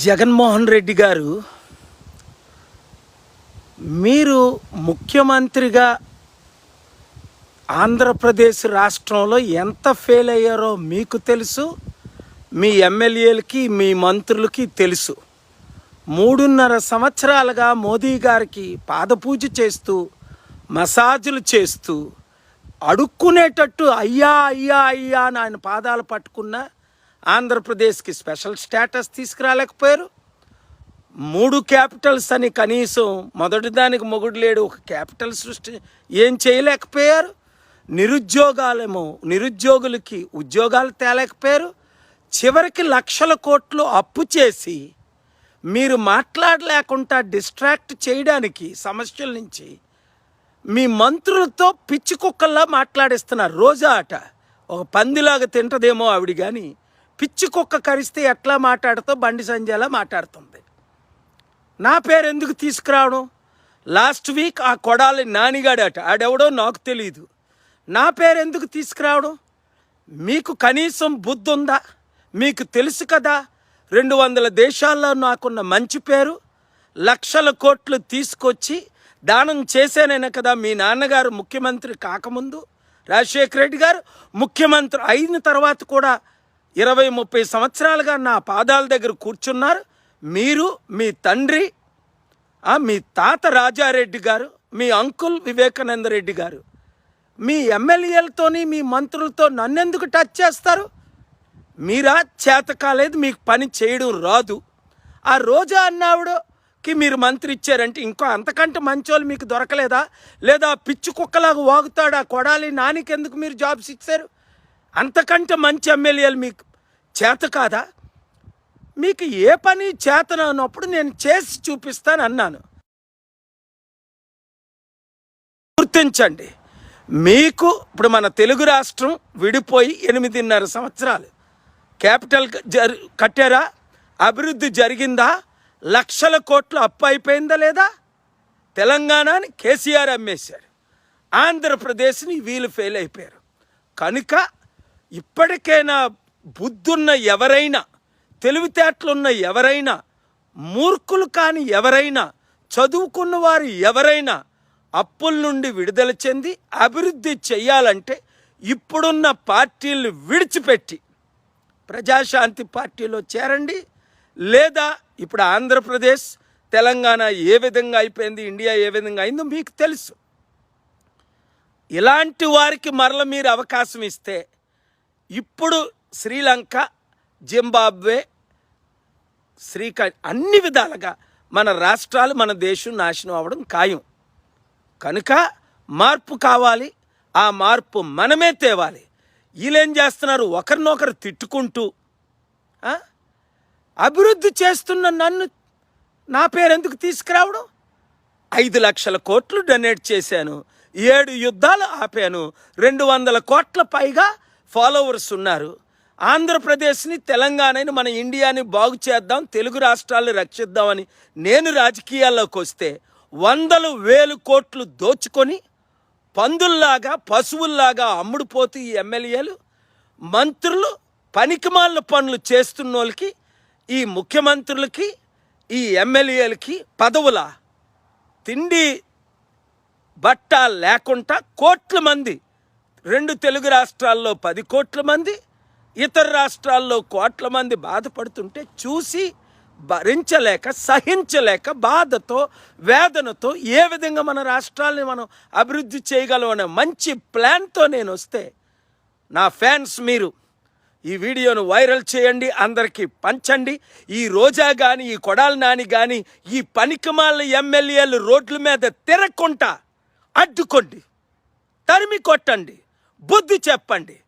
జగన్మోహన్ రెడ్డి గారు మీరు ముఖ్యమంత్రిగా ఆంధ్రప్రదేశ్ రాష్ట్రంలో ఎంత ఫెయిల్ అయ్యారో మీకు తెలుసు మీ ఎమ్మెల్యేలకి మీ మంత్రులకి తెలుసు. మూడున్నర సంవత్సరాలుగా మోదీ గారికి పాదపూజ చేస్తూ మసాజులు చేస్తూ అడుక్కునేటట్టు అయ్యా అయ్యా అయ్యా అని ఆయన పాదాలు పట్టుకున్న ఆంధ్రప్రదేశ్కి స్పెషల్ స్టేటస్ తీసుకురాలేకపోయారు. మూడు క్యాపిటల్స్ అని కనీసం మొదటి దానికి మొగుడు లేడు ఒక క్యాపిటల్ సృష్టి ఏం చేయలేకపోయారు. నిరుద్యోగాలేమో నిరుద్యోగులకి ఉద్యోగాలు తేలేకపోయారు. చివరికి లక్షల కోట్లు అప్పు చేసి మీరు మాట్లాడలేకుండా డిస్ట్రాక్ట్ చేయడానికి సమస్యల నుంచి మీ మంత్రులతో పిచ్చి కుక్కల్లా మాట్లాడిస్తున్నారు. రోజా ఆట ఒక పందిలాగా తింటదేమో ఆవిడ కానీ పిచ్చి కుక్క కరిస్తే ఎట్లా మాట్లాడుతో బండి సంజయలా మాట్లాడుతుంది. నా పేరు ఎందుకు తీసుకురావడం? లాస్ట్ వీక్ ఆ కొడాలి నానిగాడట ఆడెవడో నాకు తెలియదు నా పేరు ఎందుకు తీసుకురావడం? మీకు కనీసం బుద్ధి ఉందా మీకు తెలుసు కదా రెండు వందల దేశాల్లో నాకున్న మంచి పేరు. లక్షల కోట్లు తీసుకొచ్చి దానం చేశానైనా కదా మీ నాన్నగారు ముఖ్యమంత్రి కాకముందు. రాజశేఖర రెడ్డి గారు ముఖ్యమంత్రి అయిన తర్వాత కూడా ఇరవై ముప్పై సంవత్సరాలుగా నా పాదాల దగ్గర కూర్చున్నారు. మీరు మీ తండ్రి మీ తాత రాజారెడ్డి గారు మీ అంకుల్ వివేకానంద రెడ్డి గారు మీ ఎమ్మెల్యేలతోని మీ మంత్రులతో నన్నెందుకు టచ్ చేస్తారు? మీరా? చేత కాలేదు మీకు పని చేయడం రాదు. ఆ రోజా అన్నావిడకి మీరు మంత్రి ఇచ్చారంటే ఇంకో అంతకంటే మంచోళ్ళు మీకు దొరకలేదా? లేదా పిచ్చి కుక్కలాగా వాగుతాడు ఆ కొడాలి నానికెందుకు మీరు జాబ్స్ ఇచ్చారు? అంతకంటే మంచి ఎమ్మెల్యేలు మీకు చేత కాదా? మీకు ఏ పని చేతనన్నప్పుడు నేను చేసి చూపిస్తాను అన్నాను. గుర్తించండి మీకు ఇప్పుడు మన తెలుగు రాష్ట్రం విడిపోయి ఎనిమిదిన్నర సంవత్సరాలు. క్యాపిటల్ జరి కట్టారా? అభివృద్ధి జరిగిందా? లక్షల కోట్లు అప్పు అయిపోయిందా లేదా? తెలంగాణని కేసీఆర్ అమ్మేశారు ఆంధ్రప్రదేశ్ని వీళ్ళు ఫెయిల్ అయిపోయారు. కనుక ఇప్పటికైనా బుద్ధున్న ఎవరైనా తెలివితేటలున్న ఎవరైనా మూర్ఖులు కాని ఎవరైనా చదువుకున్న వారు ఎవరైనా అప్పుల నుండి విడుదల చెంది అభివృద్ధి చెయ్యాలంటే ఇప్పుడున్న పార్టీలు విడిచిపెట్టి ప్రజాశాంతి పార్టీలో చేరండి. లేదా ఇప్పుడు ఆంధ్రప్రదేశ్ తెలంగాణ ఏ విధంగా అయిపోయింది ఇండియా ఏ విధంగా అయిందో మీకు తెలుసు. ఇలాంటి వారికి మరల మీరు అవకాశం ఇస్తే ఇప్పుడు శ్రీలంక జింబాబ్వే శ్రీక అన్ని విధాలుగా మన రాష్ట్రాలు మన దేశం నాశనం అవ్వడం ఖాయం. కనుక మార్పు కావాలి ఆ మార్పు మనమే తేవాలి. వీళ్ళేం చేస్తున్నారు? ఒకరినొకరు తిట్టుకుంటూ అభివృద్ధి చేస్తున్న నన్ను నా పేరు ఎందుకు తీసుకురావడం? ఐదు లక్షల కోట్లు డొనేట్ చేశాను ఏడు యుద్ధాలు ఆపాను రెండు వందల కోట్ల పైగా ఫాలోవర్స్ ఉన్నారు. ఆంధ్రప్రదేశ్ని తెలంగాణని మన ఇండియాని బాగు చేద్దాం తెలుగు రాష్ట్రాలను రక్షిద్దామని నేను రాజకీయాల్లోకి వస్తే వందలు వేలు కోట్లు దోచుకొని పందుల్లాగా పశువుల్లాగా అమ్ముడుపోతూ ఈ ఎమ్మెల్యేలు మంత్రులు పనికిమాల పనులు చేస్తున్న వాళ్ళకి ఈ ముఖ్యమంత్రులకి ఈ ఎమ్మెల్యేలకి పదవుల తిండి బట్ట లేకుండా కోట్ల మంది రెండు తెలుగు రాష్ట్రాల్లో పది కోట్ల మంది ఇతర రాష్ట్రాల్లో కోట్ల మంది బాధపడుతుంటే చూసి భరించలేక సహించలేక బాధతో వేదనతో ఏ విధంగా మన రాష్ట్రాల్ని మనం అభివృద్ధి చేయగలం అనే మంచి ప్లాన్తో నేను వస్తే నా ఫ్యాన్స్ మీరు ఈ వీడియోను వైరల్ చేయండి అందరికీ పంచండి. ఈ రోజా కానీ ఈ కొడాలి నాని కానీ ఈ పనికిమాల ఎమ్మెల్యేలు రోడ్ల మీద తిరగకుండా అడ్డుకోండి తరిమి కొట్టండి. బుద్ధి చెప్పండి.